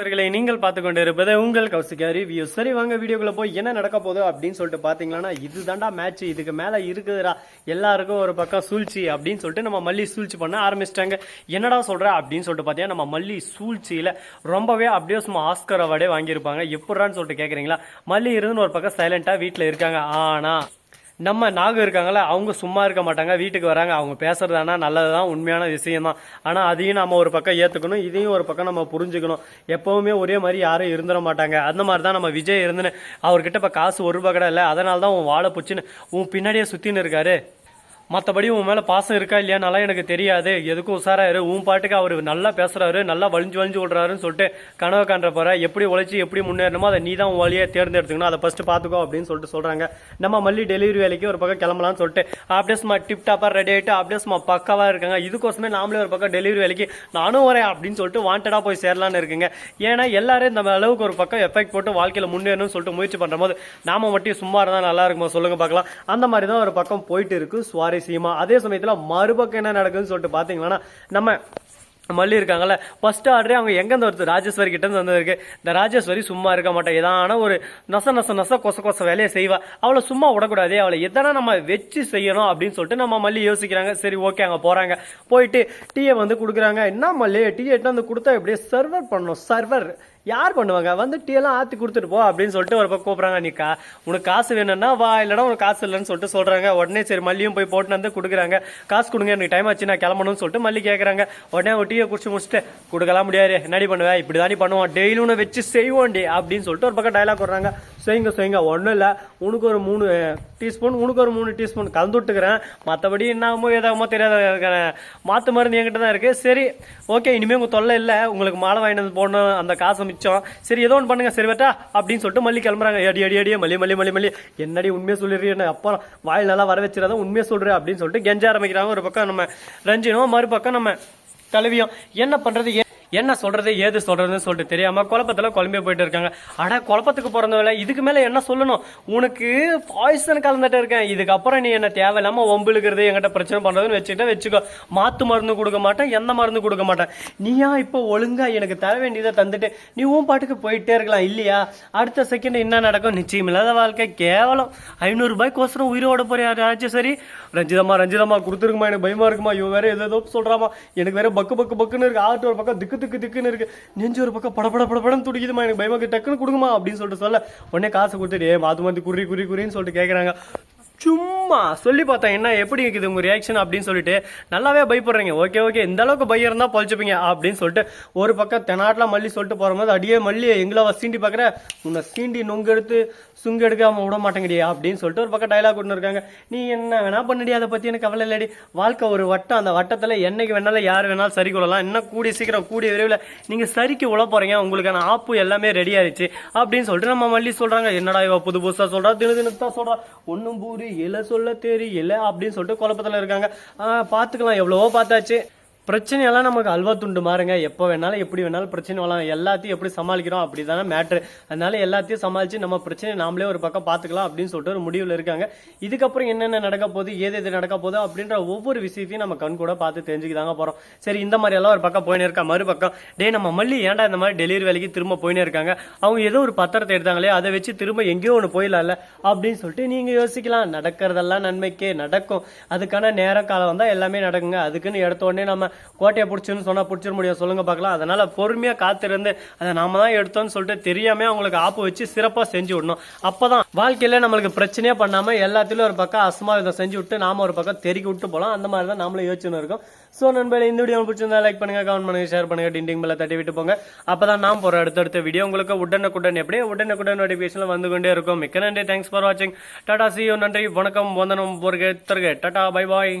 நண்பர்களை நீங்கள் பார்த்து கொண்டு இருப்பது உங்கள் கௌசிகா ரிவ்யூ சரி வாங்க வீடியோக்குள்ள போய் என்ன நடக்க போதோ அப்படின்னு சொல்லிட்டு பாத்தீங்கன்னா இதுதான்டா மேட்ச் இதுக்கு மேல இருக்குதுடா. எல்லாருக்கும் ஒரு பக்கம் சூழ்ச்சி அப்படின்னு சொல்லிட்டு நம்ம மல்லி சூழ்ச்சி பண்ண ஆரம்பிச்சிட்டாங்க. என்னடா சொல்ற அப்படின்னு சொல்லிட்டு பார்த்தீங்கன்னா நம்ம மல்லி சூழ்ச்சியில ரொம்பவே அப்படியே சும்மா ஆஸ்கர் அவார்டே வாங்கியிருப்பாங்க. எப்படான்னு சொல்லிட்டு கேக்குறீங்களா? மல்லி இருந்துன்னு ஒரு பக்கம் சைலண்டா வீட்டுல இருக்காங்க. ஆனா நம்ம நாகம் இருக்காங்களே அவங்க சும்மா இருக்க மாட்டாங்க வீட்டுக்கு வராங்க அவங்க பேசுறதானா நல்லதுதான் உண்மையான விஷயம் தான் ஆனால் அதையும் நம்ம ஒரு பக்கம் ஏற்றுக்கணும் இதையும் ஒரு பக்கம் நம்ம புரிஞ்சுக்கணும். எப்பவுமே ஒரே மாதிரி யாரும் இருந்துட மாட்டாங்க. அந்த மாதிரி தான் நம்ம விஜய் இருந்துன்னு அவர்கிட்ட இப்போ காசு ஒரு ரூபா இல்லை அதனால தான் உன் வாழை பிடிச்சின்னு உன் பின்னாடியே சுற்றின்னு இருக்காரு. மற்றபடி உன் மேலே பாசம் இருக்கா இல்லையானாலாம் எனக்கு தெரியாது. எதுக்கும் உஷாராயிரு. உன் பாட்டுக்கு அவர் நல்லா பேசுறாரு. நல்லா வலிஞ்சு வலிஞ்சு விடுறாருன்னு சொல்லிட்டு கனவு காண்ற போற. எப்படி உழைச்சி எப்படி முன்னேறணுமோ அதை நீ தான் உன் வழியாக தேர்ந்தெடுத்துக்கணும். அதை ஃபர்ஸ்ட் பார்த்துக்கோ அப்படின்னு சொல்லிட்டு சொல்றாங்க. நம்ம மல்லி டெலிவரி வேலைக்கு ஒரு பக்கம் கிளம்பலாம்னு சொல்லிட்டு அப்படியே டிப்டாப்பாக டிப் ரெடி ஆகிட்டு அப்படியே பக்காவாக பக்காவா இருக்காங்க. இதுக்கோசமே நாமளே ஒரு பக்கம் டெலிவரி வேலைக்கு நானும் வரேன் அப்படின்னு சொல்லிட்டு வாண்டடாக போய் சேரலான்னு இருக்குங்க. ஏன்னா எல்லாரும் நம்ம அளவுக்கு ஒரு பக்கம் எஃபெக்ட் போட்டு வாழ்க்கையில் முன்னேறணும்னு சொல்லிட்டு முயற்சி பண்ணுற போது நாம மட்டும் சும்மா இருந்தால் நல்லா இருக்குமா சொல்லுங்க பார்க்கலாம். அந்த மாதிரி தான் ஒரு பக்கம் போயிட்டு இருக்கு. சுவாரஸ்யமா அதே சமயத்தில் மறுபக்கம் என்ன நடக்குதுன்னு சொல்லிட்டு பார்த்தீங்கன்னா நம்ம மல்லி இருக்காங்கல்ல ஃபர்ஸ்ட் ஆர்டரே அவங்க எங்கேருந்து வருது? ராஜேஸ்வரி கிட்டேருந்து வந்திருக்கு இந்த ராஜேஸ்வரி சும்மா இருக்க மாட்டேன் ஏதான ஒரு நச நச நச கொச கொச வேலையை செய்வா. அவளை சும்மா விடக்கூடாது. அவளை எதனா நம்ம வச்சு செய்யணும் அப்படின்னு சொல்லிட்டு நம்ம மல்லி யோசிக்கிறாங்க. சரி ஓகே அங்கே போகிறாங்க போயிட்டு டீயை வந்து கொடுக்குறாங்க. என்ன மல்லி? டீ எட்டு வந்து கொடுத்தா எப்படியே சர்வர் பண்ணணும். சர்வர் யார் பண்ணுவாங்க? வந்து டீ எல்லாம் ஆற்றி கொடுத்துட்டு போ அப்படின்னு சொல்லிட்டு ஒரு பக்கம் கூப்பிட்றாங்க நீ கா உனக்கு காசு வேணும்னா வா இல்லைனா உனக்கு காசு இல்லைன்னு சொல்லிட்டு சொல்கிறாங்க உடனே சரி மல்லியும் போய் போட்டு வந்து கொடுக்குறாங்க. காசு கொடுங்க எனக்கு டைம் ஆச்சு நான் கிளம்பணும்னு சொல்லிட்டு மல்லி கேட்குறாங்க உடனே ஒரு டீயை குடிச்சு முடிச்சுட்டு கொடுக்கலாம் முடியாது என்னடி பண்ணுவேன் இப்படி தானே பண்ணுவோம். டெய்லி ஒன்று வச்சு செய்வோண்டி அப்படின்னு சொல்லிட்டு ஒரு பக்கம் டைலாக் விட்றாங்க சரிங்க சரிங்க ஒன்றும் இல்லை. உனக்கு ஒரு மூணு டீஸ்பூன் உனக்கு ஒரு மூணு டீஸ்பூன் கலந்து விட்டுக்கிறேன். மற்றபடி என்னமோ ஏதாமோ தெரியாத மாற்று மருந்து என்கிட்ட தான் இருக்குது சரி ஓகே இனிமேல் உங்கள் தொல்லை இல்லை. உங்களுக்கு மாலை வாங்கிட்டு போடணும். அந்த காசு மிச்சம். சரி ஏதோ ஒன்று பண்ணுங்க. சரி வேட்டா அப்படின்னு சொல்லிட்டு மல்லி கிளம்புறாங்க. அடி அடி அடியே மல்லி மல்லி மல்லி மல்லி. என்னடி உண்மையை சொல்லிடுறீங்க அப்புறம் வாயில் நல்லா வர வச்சிடாத உண்மையை சொல்கிறேன் அப்படின்னு சொல்லிட்டு கெஞ்ச ஆரம்பிக்கிறாங்க. ஒரு பக்கம் நம்ம ரஞ்சினும் மறுபக்கம் நம்ம கலவியும் என்ன பண்ணுறது என்ன சொல்றது ஏது சொல்றதுன்னு சொல்லிட்டு தெரியாம குழப்பத்துல குழம்பி போயிட்டு இருக்காங்க. அட குழப்பத்துக்கு பிறந்தவள இதுக்கு மேல என்ன சொல்லணும்? உனக்கு பாய்சன் கலந்துட்டு இருக்கேன். இதுக்கப்புறம் நீ என்ன தேவையில்லாம ஒம்பிழுக்கிறது என்கிட்ட பிரச்சனை பண்றதுன்னு வச்சுக்கிட்ட வச்சுக்கோ. மாத்து மருந்து கொடுக்க மாட்டேன் எந்த மருந்து கொடுக்க மாட்டேன். நீயா இப்போ ஒழுங்கா எனக்கு தர வேண்டியதை தந்துட்டு நீ உன் பாட்டுக்கு போயிட்டே இருக்கலாம் இல்லையா? அடுத்த செகண்ட் என்ன நடக்கும்? நிச்சயம் இல்லாத வாழ்க்கை. கேவலம். ஐநூறுபாய்க்கோசரம் உயிரோட உயிரோட போறியா ராஜேஸ்வரி ரஞ்சிதம்மா ரஞ்சிதம்மா கொடுத்துருக்குமா? எனக்கு பயமா இருக்குமா? இவ வேற ஏதோ சொல்றாமா எனக்கு வேற பக்கு பக்கு பக்குன்னு இருக்கு. ஆட்டு ஒரு பக்கம் திக்கு திக்கு திக்குன்னு இருக்கு. நெஞ்சு ஒரு பக்கம் படபட படபடன்னு துடிக்குதுமா எனக்கு பயமா டக்குன்னு கொடுங்கம்மா அப்படின்னு சொல்லிட்டு சொல்ல. உடனே காசு கொடுத்துட்டு ஏ மாத்து மாத்தி குறி குறி குறின்னு சொல்லிட்டு கேட்குறாங்க சும்மா சொல்லி பார்த்தேன் என்ன எப்படி இருக்குது உங்கள் ரியாக்ஷன் அப்படின்னு சொல்லிட்டு நல்லாவே பயப்படுறீங்க. ஓகே ஓகே இந்த அளவுக்கு பயம் இருந்தால் பழிச்சுப்பீங்க அப்படின்னு சொல்லிட்டு ஒரு பக்கம் தெனாட்டில் மல்லி சொல்லிட்டு போகும்போது அடியே மல்லி எங்களை சீண்டி பார்க்குற உன்னை சீண்டி நொங்கு எடுத்து சுங்கு எடுக்காம விட மாட்டேங்கடியா அப்படின்னு சொல்லிட்டு ஒரு பக்கம் டைலாக் ஒன்று இருக்காங்க. நீ என்ன வேணா பண்ணடி அதை பற்றி எனக்கு கவலை இல்லடி. வாழ்க்கை ஒரு வட்டம். அந்த வட்டத்தில் என்னைக்கு வேணாலும் யார் வேணாலும் சரி கொள்ளலாம். என்ன கூடிய சீக்கிரம் கூடிய விரைவில் நீங்கள் சரிக்கு உள்ள போகிறீங்க உங்களுக்கான ஆப்பு எல்லாமே ரெடி ஆயிடுச்சு அப்படின்னு சொல்லிட்டு நம்ம மல்லி சொல்கிறாங்க என்னடா இவ புது புதுசாக சொல்கிறா தினு தினத்தான் சொல்கிறா ஒன்றும் பூரி இல சொல்ல தெரியல அப்படின்னு சொல்லிட்டு குழப்பத்துல இருக்காங்க. பார்த்துக்கலாம். எவ்வளவோ பார்த்தாச்சு. பிரச்சனையெல்லாம் நமக்கு அல்வா துண்டு மாறுங்க. எப்போ வேணாலும் எப்படி வேணாலும் பிரச்சனை வரலாம். எல்லாத்தையும் எப்படி சமாளிக்கிறோம் அப்படி தானே மேட்ரு அதனால எல்லாத்தையும் சமாளித்து நம்ம பிரச்சனை நாமளே ஒரு பக்கம் பார்த்துக்கலாம் அப்படின்னு சொல்லிட்டு ஒரு முடிவில் இருக்காங்க. இதுக்கப்புறம் என்னென்ன நடக்க போகுது ஏது எது நடக்க போகுது அப்படின்ற ஒவ்வொரு விஷயத்தையும் நம்ம கண் கூட பார்த்து தெரிஞ்சுக்கிதாங்க போகிறோம் சரி இந்த மாதிரி எல்லாம் ஒரு பக்கம் போயினே இருக்கா? மறுபக்கம். டே நம்ம மல்லி ஏன்டா இந்த மாதிரி டெலிவரி வேலைக்கு திரும்ப போயினே இருக்காங்க? அவங்க ஏதோ ஒரு பத்திரத்தை எடுத்தாங்களே அதை வச்சு திரும்ப எங்கேயோ ஒன்று போயிடலாம்ல அப்படின்னு சொல்லிட்டு நீங்கள் யோசிக்கலாம். நடக்கிறதெல்லாம் நன்மைக்கே நடக்கும். அதுக்கான நேரம் காலம் வந்தால் எல்லாமே நடக்குங்க. அதுக்குன்னு எடுத்த உடனே நம்ம கோட்டையை பிடிச்சுன்னு சொன்னால் பிடிச்சிட முடியும். சொல்லுங்க பார்க்கலாம். அதனால பொறுமையாக காத்திருந்து அதை நாம தான் எடுத்தோம்னு சொல்லிட்டு தெரியாமல் அவங்களுக்கு ஆப்பு வச்சு சிறப்பாக செஞ்சு விடணும். அப்பதான் வாழ்க்கையில நம்மளுக்கு பிரச்சனையே பண்ணாமல் எல்லாத்திலும் ஒரு பக்கம் அசமாவிதம் செஞ்சு விட்டு நாம ஒரு பக்கம் தெருக்கி விட்டு போகலாம் அந்த மாதிரி தான் நம்மளும் யோசிச்சுன்னு இருக்கோம். ஸோ நண்பர்களே இந்த வீடியோ பிடிச்சிருந்தா லைக் பண்ணுங்க கமெண்ட் பண்ணுங்கள் ஷேர் பண்ணுங்க டிண்டிங் மேலே தட்டி விட்டு போங்க. அப்போ தான் நாம் போகிற அடுத்தடுத்த வீடியோ உங்களுக்கு உடனுக்குடன் எப்படியே உடனுக்குடன் நோட்டிஃபிகேஷனில் வந்து கொண்டே இருக்கும். மிக்க நன்றி. தேங்க்ஸ் ஃபார் வாட்சிங் டாடா சி நன்றி. வணக்கம். வந்தனம். போர்க தருக. Tata bye bye